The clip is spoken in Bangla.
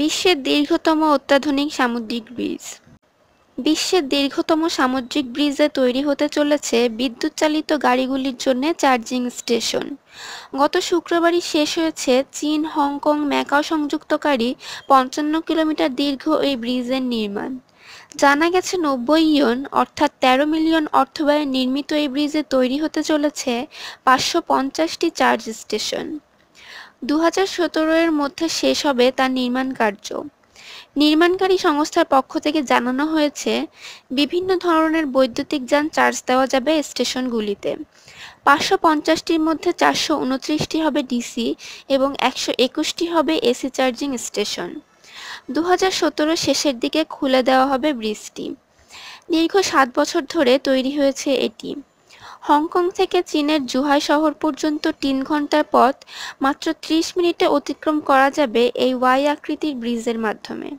বিশ্বের দীর্ঘতম অত্যাধুনিক সামুদ্রিক ব্রিজ। বিশ্বের দীর্ঘতম সামুদ্রিক ব্রিজে তৈরি হতে চলেছে বিদ্যুৎ চালিত গাড়িগুলির জন্য চার্জিং স্টেশন। গত শুক্রবারই শেষ হয়েছে চীন, হংকং, ম্যাকাও সংযুক্তকারী পঞ্চান্ন কিলোমিটার দীর্ঘ এই ব্রিজের নির্মাণ। জানা গেছে নব্বই ইয়ন, অর্থাৎ তেরো মিলিয়ন অর্থব্যয়ে নির্মিত এই ব্রিজে তৈরি হতে চলেছে পাঁচশো পঞ্চাশটি চার্জ স্টেশন। দু হাজার সতেরো এর মধ্যে শেষ হবে তার নির্মাণ কার্য। নির্মাণকারী সংস্থার পক্ষ থেকে জানানো হয়েছে, বিভিন্ন ধরনের বৈদ্যুতিক যান চার্জ দেওয়া যাবে স্টেশনগুলিতে। পাঁচশো পঞ্চাশটির মধ্যে চারশো উনত্রিশটি হবে ডিসি এবং একশো একুশটি হবে এসি চার্জিং স্টেশন। দু হাজার সতেরো শেষের দিকে খুলে দেওয়া হবে ব্রিজটি। দীর্ঘ সাত বছর ধরে তৈরি হয়েছে এটি। হংকং থেকে চীনের জুহাই শহর পর্যন্ত তিন ঘণ্টার পথ, মাত্র ত্রিশ মিনিটে অতিক্রম করা যাবে এই ওয়াই আকৃতির ব্রিজের মাধ্যমে।